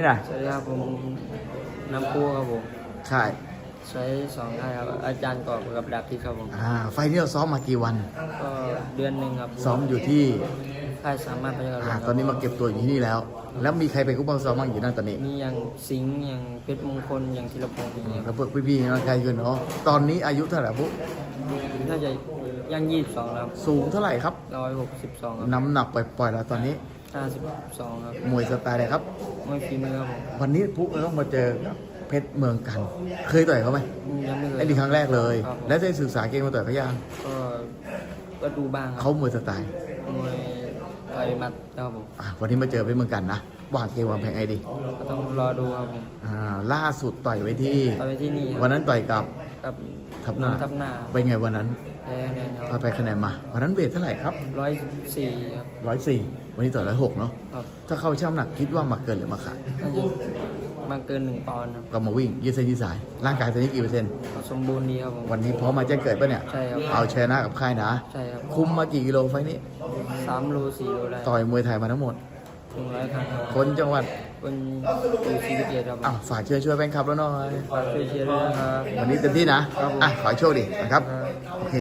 นี่นะสวัสดีครับผมน้ำปูครับผมใช่ใช้สองค่ายครับอาจารย์กอบกับดาบที่ครับผมอ่าไฟล์นี้เราซ้อมมากี่วัน ก็เดือนหนึ่งครับซ้อมอยู่ที่ค่ายสามารถพยัคฆ์อ่าครับตอนนี้มาเก็บตัวอยู่ที่นี่แล้ว แล้วมีใครเป็นคู่บังซ้อมบ้างอยู่นั่นตอนนี้มีอย่างสิงห์อย่างเพชรมงคลอย่างธีรพงศ์อย่างเงี้ยแล้วพวกพี่ๆนะใครกันเนาะตอนนี้อายุเท่าไหร่ปุ๊น่าจะย่างยี่สิบสองครับสูงเท่าไหร่ครับร้อยหกสิบสองครับน้ำหนักปล่อยๆแล้วตอนนี้ ห้าสิบสองครับมวยสไตล์อะไรครับไม่ฝีมือครับผมวันนี้ปุ๊เราต้องมาเจอกับเพชรเมืองกัน เคยต่อยเขาไหมยังไม่เคยไอ้นี่ครั้งแรกเลย ครับผมแล้วได้ศึกษาเกมมาต่อยเขายังก็ก็ดูบ้างครัเขาบมวยสไตล์มวยต่อยหมัดครับผมอะวันนี้มาเจอเพชรเมืองกันนะวางเกมวางแผนไงดีก็ต้องรอดูครับผมอ่าล่าสุดต่อยไว้ที่ ต่อยไปที่นี่ควัรันนั้นต่อยกับ กับทับหน้าทับหน้าเป็นไงวันนั้นแพ้แน่นพาไปคะแนนมาวันนั้นเวทเท่าไหร่ครับร้อยสี่ครับ ร้อยสี่วันนี้ต่อร้อยหกเนาะครับถ้าเข้าช่างน้ำหนักคิดว่ามาเกินหรือมาขาดน่าจะมาเกินหนึ่งปอนด์ครับก็มาวิ่งยืดเส้นยืดสาย ร่างกายตอนนี้กี่เปอร์เซ็นต์ก็สมบูรณ์ดีครับผม วันนี้พร้อมมาแจ้งเกิดปะเนี่ย ใช่ครับ เอาชนะกับค่ายนะ ใช่ครับคุมมากี่กิโลไฟล์นี้สามโลสี่โลได้ต่อยมวยไทยมาทั้งหมด ถึงร้อยครั้งครับคนจังหวัดเป็นอยู่ซีสะเกตครับผมอ้าวฝากเชิญช่วยแฟนคลับแล้วหน่อยฝากช่วยเชียร์ด้วยนะครับวันนี้เต็มที่นะครับผมอะขอให้โชคดีนะครับครับโอเค